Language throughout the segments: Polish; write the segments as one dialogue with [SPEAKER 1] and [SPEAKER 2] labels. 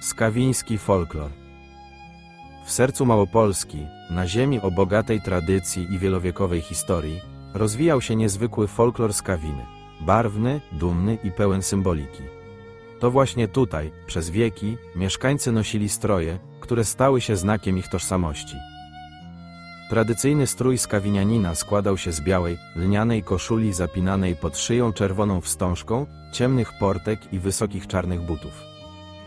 [SPEAKER 1] Skawiński folklor. W sercu Małopolski, na ziemi o bogatej tradycji i wielowiekowej historii, rozwijał się niezwykły folklor Skawiny. Barwny, dumny i pełen symboliki. To właśnie tutaj, przez wieki, mieszkańcy nosili stroje, które stały się znakiem ich tożsamości. Tradycyjny strój skawinianina składał się z białej, lnianej koszuli zapinanej pod szyją czerwoną wstążką, ciemnych portek i wysokich czarnych butów.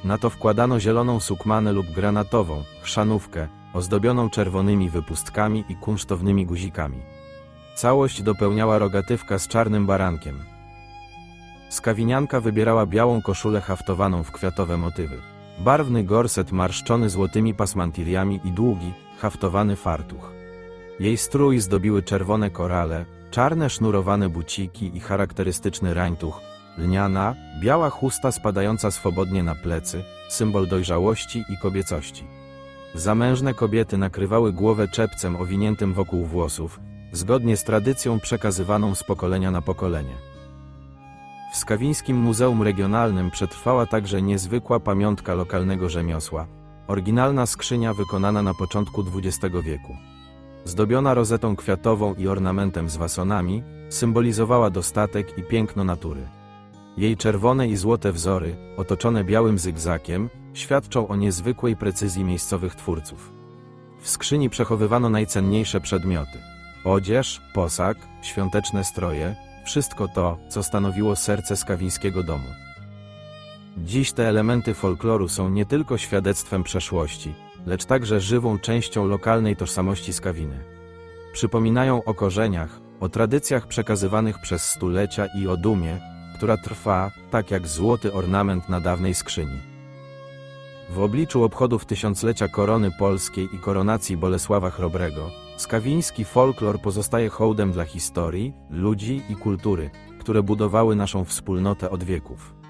[SPEAKER 1] Na to wkładano zieloną sukmanę lub granatową, chrzanówkę, ozdobioną czerwonymi wypustkami i kunsztownymi guzikami. Całość dopełniała rogatywka z czarnym barankiem. Skawinianka wybierała białą koszulę haftowaną w kwiatowe motywy. Barwny gorset marszczony złotymi pasmantiliami i długi, haftowany fartuch. Jej strój zdobiły czerwone korale, czarne sznurowane buciki i charakterystyczny rańtuch, lniana, biała chusta spadająca swobodnie na plecy, symbol dojrzałości i kobiecości. Zamężne kobiety nakrywały głowę czepcem owiniętym wokół włosów, zgodnie z tradycją przekazywaną z pokolenia na pokolenie. W Skawińskim Muzeum Regionalnym przetrwała także niezwykła pamiątka lokalnego rzemiosła, oryginalna skrzynia wykonana na początku XX wieku. Zdobiona rozetą kwiatową i ornamentem z wasonami, symbolizowała dostatek i piękno natury. Jej czerwone i złote wzory, otoczone białym zygzakiem, świadczą o niezwykłej precyzji miejscowych twórców. W skrzyni przechowywano najcenniejsze przedmioty: odzież, posag, świąteczne stroje, wszystko to, co stanowiło serce skawińskiego domu. Dziś te elementy folkloru są nie tylko świadectwem przeszłości, lecz także żywą częścią lokalnej tożsamości Skawiny. Przypominają o korzeniach, o tradycjach przekazywanych przez stulecia i o dumie, która trwa, tak jak złoty ornament na dawnej skrzyni. W obliczu obchodów tysiąclecia korony polskiej i koronacji Bolesława Chrobrego, skawiński folklor pozostaje hołdem dla historii, ludzi i kultury, które budowały naszą wspólnotę od wieków.